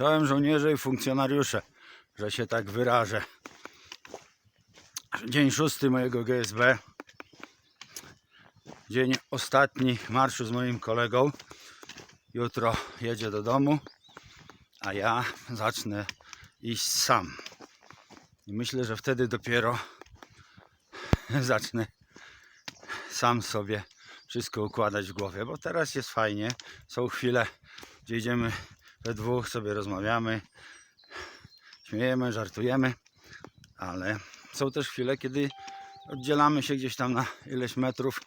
Czołem żołnierze i funkcjonariusze, że się tak wyrażę. Dzień szósty mojego GSB. Dzień ostatni marszu z moim kolegą. Jutro jedzie do domu, a ja zacznę iść sam. I myślę, że wtedy dopiero zacznę sam sobie wszystko układać w głowie, bo teraz jest fajnie. Są chwile, gdzie idziemy we dwóch, sobie rozmawiamy, śmiejemy, żartujemy, ale są też chwile, kiedy oddzielamy się gdzieś tam na ileś metrów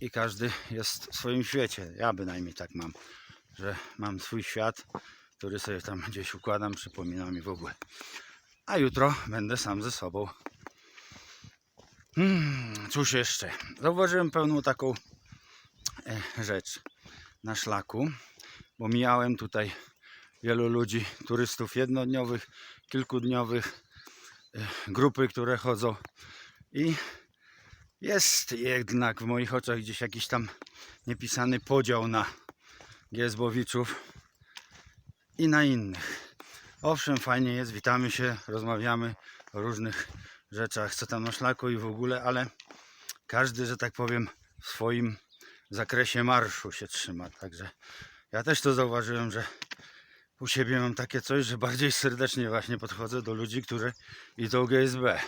i każdy jest w swoim świecie. Ja bynajmniej tak mam, że mam swój świat, który sobie tam gdzieś układam, przypomina mi w ogóle. A jutro będę sam ze sobą. Hmm, cóż jeszcze? Zauważyłem pewną taką e, rzecz na szlaku, bo mijałem tutaj wielu ludzi, turystów jednodniowych, kilkudniowych, e, grupy, które chodzą i jest jednak w moich oczach gdzieś jakiś tam niepisany podział na Giezbowiczów i na innych. Owszem, fajnie jest, witamy się, rozmawiamy o różnych rzeczach, co tam na szlaku i w ogóle, ale każdy, że tak powiem, w swoim zakresie marszu się trzyma. Także ja też to zauważyłem, że u siebie mam takie coś, że bardziej serdecznie właśnie podchodzę do ludzi, którzy idą GSB.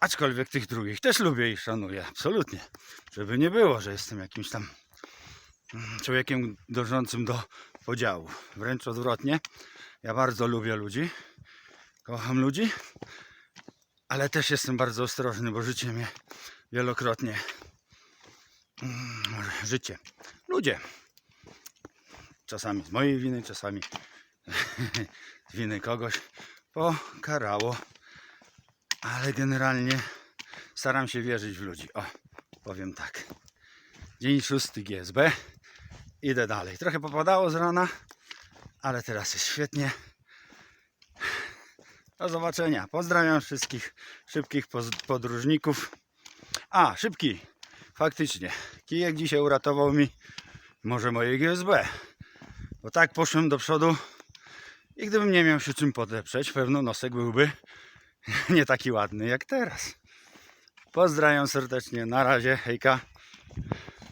Aczkolwiek tych drugich też lubię i szanuję, absolutnie. Żeby nie było, że jestem jakimś tam mm, człowiekiem dążącym do podziału. Wręcz odwrotnie. Ja bardzo lubię ludzi, kocham ludzi, ale też jestem bardzo ostrożny, bo życie mnie wielokrotnie. mm, Życie. Ludzie. Czasami z mojej winy, czasami z winy kogoś pokarało. Ale generalnie staram się wierzyć w ludzi. O, powiem tak. Dzień szósty GSB. Idę dalej. Trochę popadało z rana, ale teraz jest świetnie. Do zobaczenia. Pozdrawiam wszystkich szybkich podróżników. A, szybki. Faktycznie. Kijek dzisiaj uratował mi może moje GSB. Bo tak poszłem do przodu i gdybym nie miał się czym podeprzeć, pewno nosek byłby nie taki ładny jak teraz. Pozdrawiam serdecznie. Na razie. Hejka.